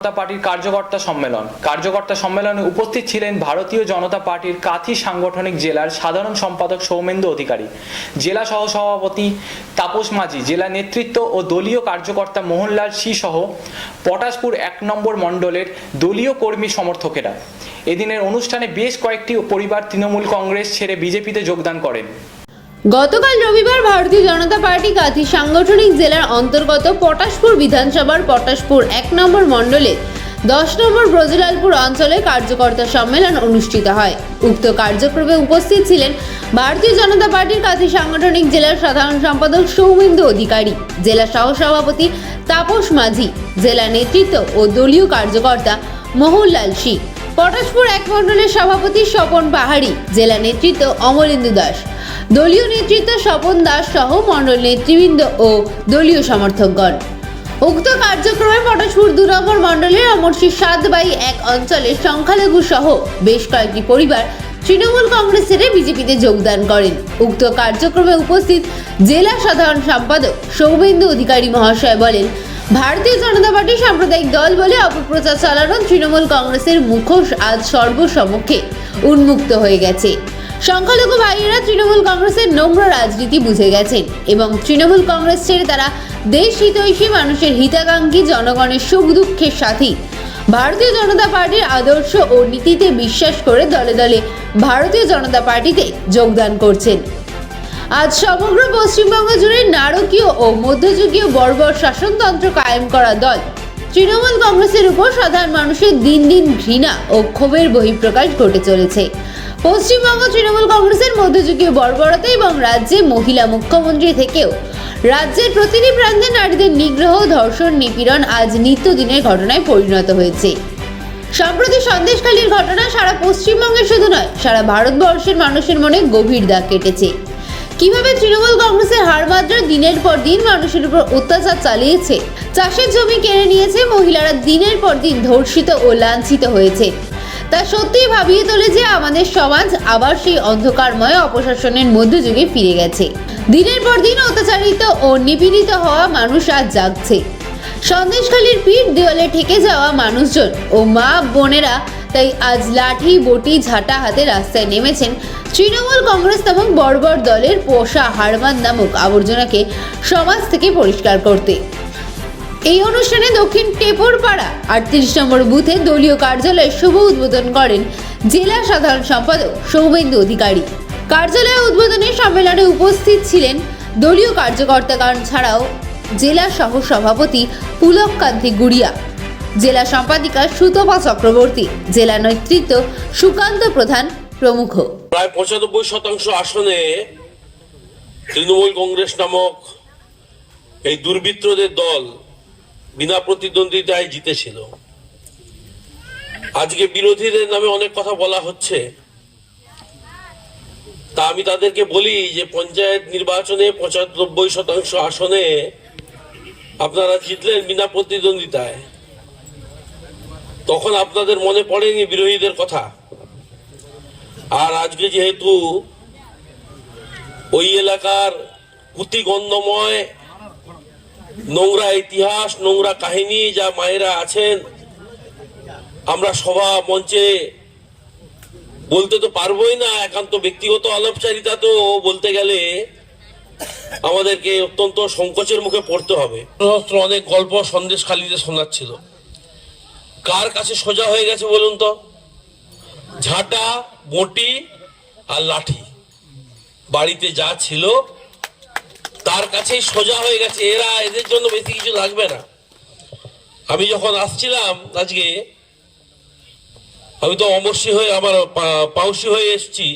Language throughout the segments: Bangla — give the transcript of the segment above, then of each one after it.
জনতা পার্টির কার্যকর্তা সম্মেলন। কার্যকর্তা সম্মেলনে উপস্থিত ছিলেন ভারতীয় জনতা পার্টির কাথি সাংগঠনিক জেলার সাধারণ সম্পাদক সৌমেন্দু অধিকারী, জেলা সহসভাপতি তাপস মাঝি, জেলা নেতৃত্ব ও দলীয় কার্যকর্তা মোহনলাল সি সহ পটাশপুর এক নম্বর মণ্ডলের দলীয় কর্মী সমর্থকেরা। এদিনের অনুষ্ঠানে বেশ কয়েকটি পরিবার তৃণমূল কংগ্রেস ছেড়ে বিজেপিতে যোগদান করেন। গতকাল রবিবার ভারতীয় জনতা পার্টি কাঁথি সাংগঠনিক জেলার অন্তর্গত পটাশপুর বিধানসভার পটাশপুর এক নম্বর মণ্ডলে দশ নম্বর ব্রজলালপুর অঞ্চলে কার্যকর্তা সম্মেলন অনুষ্ঠিত হয়। উক্ত কার্যক্রমে উপস্থিত ছিলেন ভারতীয় জনতা পার্টির কাছে সাংগঠনিক জেলার সাধারণ সম্পাদক সৌমেন্দু অধিকারী, জেলা সহসভাপতি তাপস মাঝি, জেলা নেতৃত্ব ও দলীয় কার্যকর্তা মোহনলাল সি, পটাশপুর এক মণ্ডলের সভাপতি স্বপন পাহাড়ি, জেলা নেতৃত্ব অমরেন্দু দাস। দলীয় নেতৃত্ব স্বপন দাস সহ মণ্ডল নেতৃবৃন্দ ও দলীয় সমর্থকগণ। উক্ত কার্যক্রমে পটাশপুর দু নম্বর মণ্ডলের অমরশী সাত বাই এক অঞ্চলের সংখ্যালঘু সহ বেশ কয়েকটি পরিবার তৃণমূল কংগ্রেসের বিজেপিতে যোগদান করেন। উক্ত কার্যক্রমে উপস্থিত জেলা সাধারণ সম্পাদক সৌমেন্দু অধিকারী মহাশয় বলেন, ভারতীয় জনতা পার্টি সাম্প্রদায়িক দল বলে অপপ্রচার চালানো তৃণমূল কংগ্রেসের মুখোশ আজ সর্বসম্মুখে উন্মুক্ত হয়ে গেছে। সংখ্যালঘু ভাইয়েরা তৃণমূল কংগ্রেসের নোংরা রাজনীতি বুঝে গেছেন এবং তৃণমূল কংগ্রেস ছেড়ে তারা দেশ হিতৈষী মানুষের হিতাকাঙ্ক্ষী জনগণের সুখ দুঃখের সাথী। ভারতীয় জনতা পার্টির আদর্শ ও নীতিতে বিশ্বাস করে দলে দলে ভারতীয় জনতা পার্টিতে যোগদান করছেন। আজ সমগ্র পশ্চিমবঙ্গ জুড়ে নারকীয় ও মধ্যযুগীয় বর্বর শাসনতন্ত্র কায়েম করা দল তৃণমূল কংগ্রেসের উপর সাধারণ মানুষের দিন দিন ঘৃণা ও ক্ষোভের বহিঃপ্রকাশ ঘটে চলেছে। পশ্চিমবঙ্গ তৃণমূল কংগ্রেসের মধ্যযুগীয় বর্বরতা এবং রাজ্যে মহিলা মুখ্যমন্ত্রী থেকেও রাজ্যের প্রতিটি প্রান্তে নারীদের নিগ্রহ, ধর্ষণ, নিপীড়ন আজ নিত্যদিনের ঘটনায় পরিণত হয়েছে। সম্প্রতি সন্দেশখালীর ঘটনা সারা পশ্চিমবঙ্গে শুধু নয়, সারা ভারতবর্ষের মানুষের মনে গভীর দাগ কেটেছে। কীভাবে তৃণমূল কংগ্রেসের হারমাত্রা দিনের পর দিন মানুষের উপর অত্যাচার চালিয়েছে, চাষের জমি কেড়ে নিয়েছে, মহিলারা দিনের পর দিন ধর্ষিত ও লাঞ্ছিত হয়েছে। তা সত্যিই ভাবিয়ে তোলে যে আমাদের সমাজ আবার সেই অন্ধকারময় অপশাসনের মধ্যযুগে ফিরে গেছে। দিনের পর দিন অত্যাচারিত ও নিপীড়িত হওয়া মানুষ আজ জাগছে। সন্দেশখালীর পিঠ দেওয়ালে ঠেকে যাওয়া মানুষজন ও মা বোনেরা তাই আজ লাঠি, বটি, ঝাঁটা হাতে রাস্তায় নেমেছেন তৃণমূল কংগ্রেস নামক বর্বর দলের পোষা হারমান নামক আবর্জনাকে সমাজ থেকে পরিষ্কার করতে। এই অনুষ্ঠানে দক্ষিণ টেপরপাড়া আটত্রিশ নম্বর বুথে দলীয় কার্যালয়ের শুভ উদ্বোধন করেন জেলা সাধারণ সম্পাদক সৌমেন্দু অধিকারী। কার্যালয় উদ্বোধনে সম্মেলনে উপস্থিত ছিলেন দলীয় কার্যকর্তাগণ ছাড়াও জেলা সহ সভাপতি পুলক কান্তি গুড়িয়া, জেলা সম্পাদিকা সুতপা চক্রবর্তী, জেলা নেতৃত্ব সুকান্ত প্রধান প্রমুখ। প্রায় পঁচানব্বই শতাংশ আসনে তৃণমূল কংগ্রেস নামক এই দুর্বৃত্তদের দল বিনা প্রতিদ্বন্দ্বিতায় জিতেছিল। আজকে বিরোধীদের নামে অনেক কথা বলা হচ্ছে। তা আমি তাদেরকে বলি যে, পঞ্চায়েত নির্বাচনে পঁচানব্বই শতাংশ আসনে আপনারা জিতলেন বিনা প্রতিদ্বন্দ্বিতায়। তখন আপনাদের মনে পড়েনি বিরোধীদের কথা? আর আজকে যেহেতু ওই এলাকার পুঁতিগন্ধময় নোংরা ইতিহাস, নোংরা কাহিনী যা মায়েরা আছেন, আমরা সভা মঞ্চে বলতে তো পারবোই না, একান্ত ব্যক্তিগত আলাপচারিতা তো বলতে গেলে আমাদেরকে অত্যন্ত সংকোচের মুখে পড়তে হবে। অনেক গল্প সন্দেশ খালিতে শোনাচ্ছিল। কার কাছে সোজা হয়ে গেছে বলুন তো? ঝাঁটা, বটি আর লাঠি। বাড়িতে যা ছিল তার কাছেই সোজা হয়ে গেছে। এরা এদের জন্য বেশি কিছু লাগবে না। আমি যখন আসছিলাম আজকে, আমি তো অমর্ষী হয়ে আমার পাউসি হয়ে এসেছি।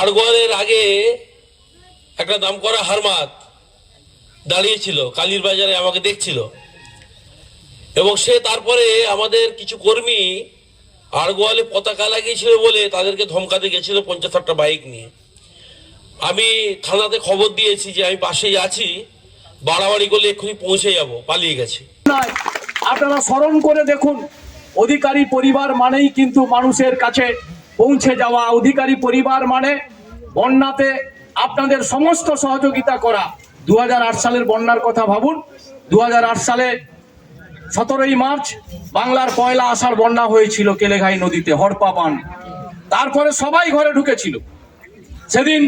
আড়গোয়ালের আগে একটা নাম করা হারমাত দাঁড়িয়েছিল, কালীর বাজারে আমাকে দেখছিল। এবং সে তারপরে আমাদের কিছু কর্মী আড়গোয়ালে পতাকা লাগিয়েছিল বলে তাদেরকে ধমকাতে গেছিল পঞ্চাশ ষাটটা বাইক নিয়ে। আমি থানাতে খবর দিয়েছি যে আমি পাশেই আছি। বাড়াবাড়ি করলে এক্ষুনি পৌঁছে যাব, পালিয়ে গেছে। আপনারা স্মরণ করে দেখুন, অধিকারী পরিবার মানেই কিন্তু মানুষের কাছে পৌঁছে যাওয়া। অধিকারী পরিবার মানে বন্যাতে আপনাদের সমস্ত সহযোগিতা করা। দু হাজার আট সালের বন্যার কথা ভাবুন। দু হাজার আট সালে সতেরোই মার্চ বাংলার পয়লা আষাঢ় বন্যা হয়েছিল কেলেঘাই নদীতে, হরপা পান। তারপরে সবাই ঘরে ঢুকেছিল। সেদিন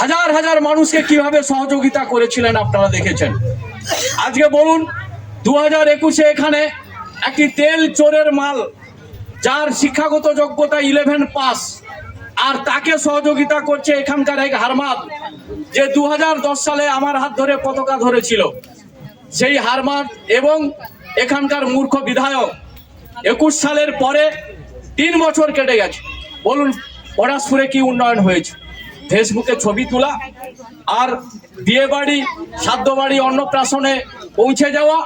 হাজার হাজার মানুষকে কীভাবে সহযোগিতা করেছিলেন আপনারা দেখেছেন? আজকে বলুন দু হাজার একুশে এখানে একটি তেল চোরের মাল, যার শিক্ষাগত যোগ্যতা ইলেভেন পাস আর তাকে সহযোগিতা করছে এখানকার এক হারমাদ, যে দু হাজার দশ সালে আমার হাত ধরে পতাকা ধরেছিল। সেই হারমাদ এবং এখানকার মূর্খ বিধায়ক, একুশ সালের পরে তিন বছর কেটে গেছে। বলুন পরাশপুরে কি উন্নয়ন হয়েছে? ফেসবুকে ছবি তোলা আর বিয়ে বাড়ি বাড়ি অন্নপ্রাশনে পৌঁছে যাওয়া।